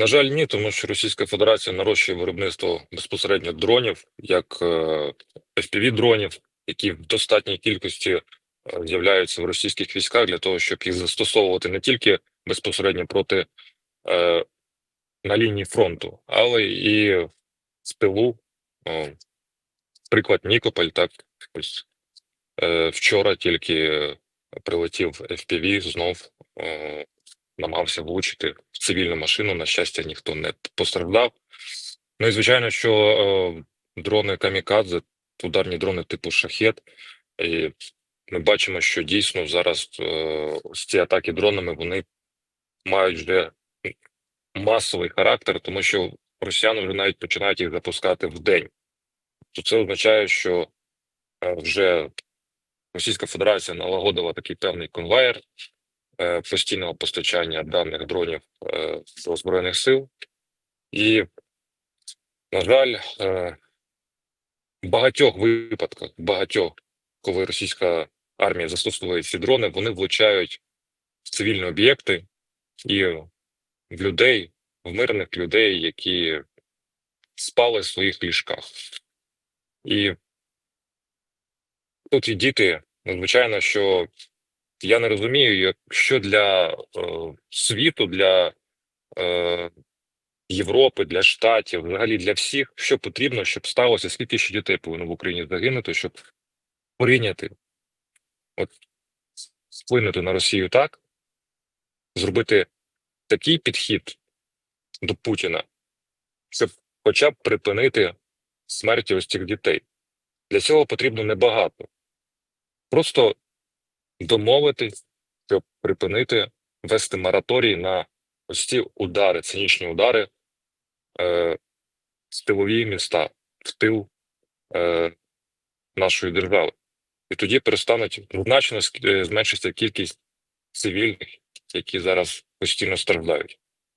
На жаль, ні, тому що Російська Федерація нарощує виробництво безпосередньо дронів, як fpv дронів, які в достатній кількості е, з'являються в російських військах для того, щоб їх застосовувати не тільки безпосередньо проти е, на лінії фронту, але і в тилу. О, Приклад Нікополь, так ось е, вчора тільки прилетів FPV, знов е, намагався влучити в цивільну машину. На щастя, ніхто не постраждав. Ну і звичайно, що е, дрони камікадзе, ударні дрони типу шахет. І ми бачимо, що дійсно зараз е, ці атаки дронами вони мають вже масовий характер, тому що росіяни вже навіть починають їх запускати в день. То це означає, що е, вже Російська Федерація налагодила такий певний конвейер постійного постачання даних дронів е, до Збройних сил. І, на жаль, е, в багатьох випадках, багатьох, коли російська армія застосовує ці дрони, вони влучають в цивільні об'єкти і в людей, в мирних людей, які спали в своїх ліжках. І тут і діти, звичайно, що я не розумію, що для е, світу, для е, Європи, для Штатів, взагалі для всіх, що потрібно, щоб сталося, скільки ще дітей повинно в Україні загинути, щоб прийняти, от вплинути на Росію так, зробити такий підхід до Путіна, щоб хоча б припинити смерті ось цих дітей. Для цього потрібно небагато. Просто домовитись, щоб припинити вести мораторій на ось ці удари, цинічні удари е, в тилові міста, в тил е, нашої держави. І тоді перестануть значно е, зменшиться кількість цивільних, які зараз постійно страждають.